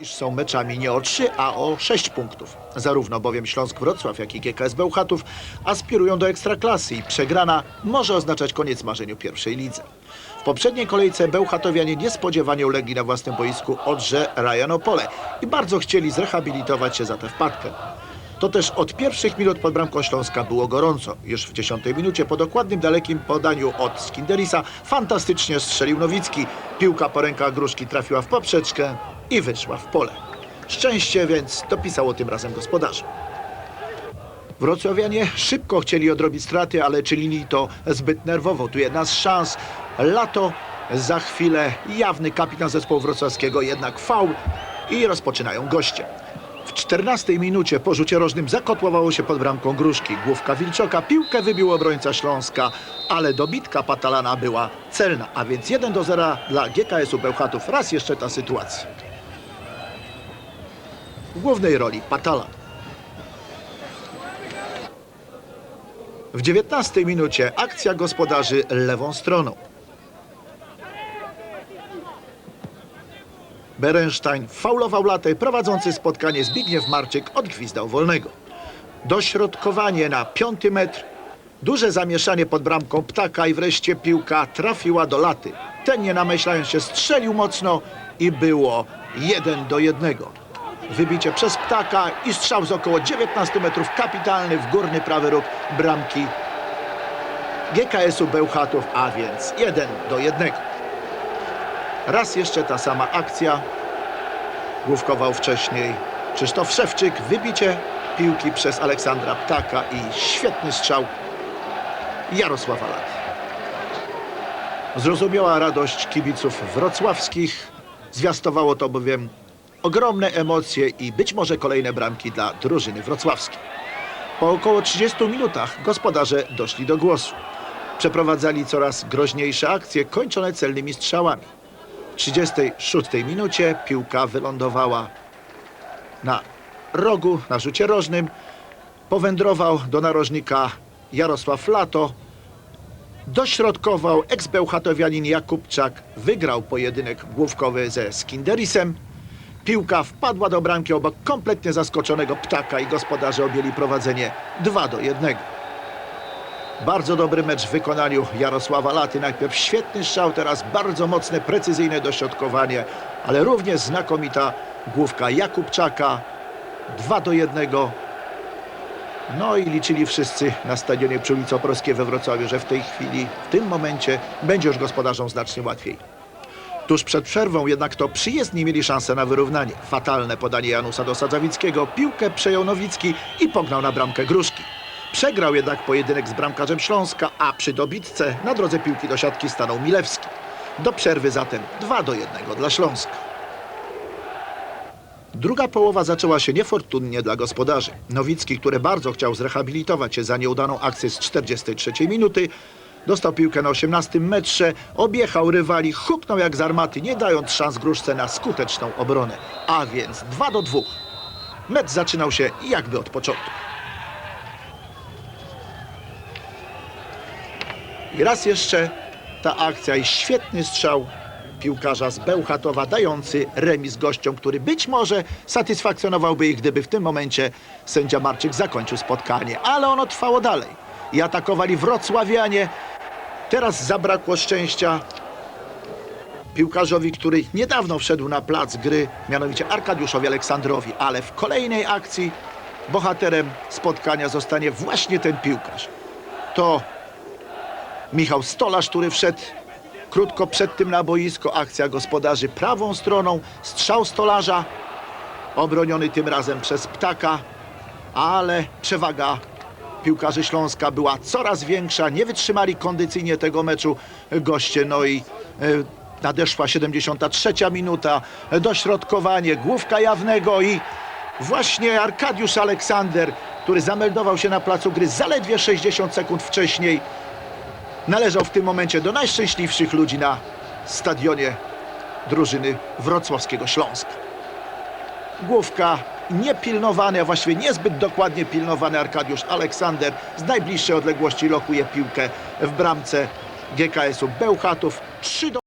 iż są meczami nie o 3, a o 6 punktów. Zarówno bowiem Śląsk Wrocław, jak i GKS Bełchatów aspirują do ekstraklasy i przegrana może oznaczać koniec marzeń o pierwszej lidze. W poprzedniej kolejce Bełchatowianie niespodziewanie ulegli na własnym boisku Odrze Rajanopole i bardzo chcieli zrehabilitować się za tę wpadkę. To też od pierwszych minut pod bramką Śląska było gorąco. Już w dziesiątej minucie po dokładnym dalekim podaniu od Skinderisa fantastycznie strzelił Nowicki. Piłka po rękach Gruszki trafiła w poprzeczkę i wyszła w pole. Szczęście więc dopisało tym razem gospodarze. Wrocławianie szybko chcieli odrobić straty, ale czynili to zbyt nerwowo. Tu jedna z szans. Lato, za chwilę jawny kapitan zespołu wrocławskiego, jednak faul i rozpoczynają goście. W 14 minucie po rzucie rożnym zakotłowało się pod bramką Gruszki. Główka Wilczoka, piłkę wybił obrońca Śląska, ale dobitka Patalana była celna, a więc 1 do 0 dla GKS-u Bełchatów. Raz jeszcze ta sytuacja. W głównej roli Patalan. W 19 minucie akcja gospodarzy lewą stroną. Berenstein faulował latę, prowadzący spotkanie Zbigniew Marczyk odgwizdał wolnego. Dośrodkowanie na piąty metr, duże zamieszanie pod bramką ptaka i wreszcie piłka trafiła do laty. Ten nie namyślając się strzelił mocno i było 1 do 1. Wybicie przez ptaka i strzał z około 19 metrów kapitalny w górny prawy róg bramki GKS-u Bełchatów, a więc 1 do 1. Raz jeszcze ta sama akcja. Główkował wcześniej Krzysztof Szewczyk. Wybicie piłki przez Aleksandra Ptaka i świetny strzał Jarosława Lat. Zrozumiała radość kibiców wrocławskich. Zwiastowało to bowiem ogromne emocje i być może kolejne bramki dla drużyny wrocławskiej. Po około 30 minutach gospodarze doszli do głosu. Przeprowadzali coraz groźniejsze akcje, kończone celnymi strzałami. W 36 minucie piłka wylądowała na rogu, na rzucie rożnym. Powędrował do narożnika Jarosław Lato. Dośrodkował eks-bełchatowianin Jakubczak. Wygrał pojedynek główkowy ze Skinderisem. Piłka wpadła do bramki obok kompletnie zaskoczonego ptaka i gospodarze objęli prowadzenie 2 do 1. Bardzo dobry mecz w wykonaniu Jarosława Laty. Najpierw świetny strzał, teraz bardzo mocne, precyzyjne dośrodkowanie, ale również znakomita główka Jakubczaka. 2 do 1. No i liczyli wszyscy na stadionie przy ulicy Oprowskiej we Wrocławiu, że w tej chwili, w tym momencie będzie już gospodarzom znacznie łatwiej. Tuż przed przerwą jednak to przyjezdni mieli szansę na wyrównanie. Fatalne podanie Janusa do Sadzawickiego, piłkę przejął Nowicki i pognał na bramkę Gruszki. Przegrał jednak pojedynek z bramkarzem Śląska, a przy dobitce na drodze piłki do siatki stanął Milewski. Do przerwy zatem 2 do 1 dla Śląska. Druga połowa zaczęła się niefortunnie dla gospodarzy. Nowicki, który bardzo chciał zrehabilitować się za nieudaną akcję z 43 minuty, dostał piłkę na 18 metrze, objechał rywali, huknął jak z armaty, nie dając szans Gruszce na skuteczną obronę. A więc 2 do 2. Mecz zaczynał się jakby od początku. I raz jeszcze ta akcja i świetny strzał piłkarza z Bełchatowa, dający remis gościom, który być może satysfakcjonowałby ich, gdyby w tym momencie sędzia Marczyk zakończył spotkanie. Ale ono trwało dalej. I atakowali wrocławianie. Teraz zabrakło szczęścia piłkarzowi, który niedawno wszedł na plac gry, mianowicie Arkadiuszowi Aleksandrowi. Ale w kolejnej akcji bohaterem spotkania zostanie właśnie ten piłkarz. To Michał Stolarz, który wszedł krótko przed tym na boisko. Akcja gospodarzy prawą stroną. Strzał Stolarza obroniony tym razem przez Ptaka, ale przewaga piłkarzy Śląska była coraz większa. Nie wytrzymali kondycyjnie tego meczu goście. No i e, nadeszła 73 minuta. Dośrodkowanie, główka jawnego i właśnie Arkadiusz Aleksander, który zameldował się na placu gry zaledwie 60 sekund wcześniej należał w tym momencie do najszczęśliwszych ludzi na stadionie drużyny wrocławskiego Śląska. Główka niepilnowany, a właściwie niezbyt dokładnie pilnowany Arkadiusz Aleksander z najbliższej odległości lokuje piłkę w bramce GKS-u Bełchatów. 3 do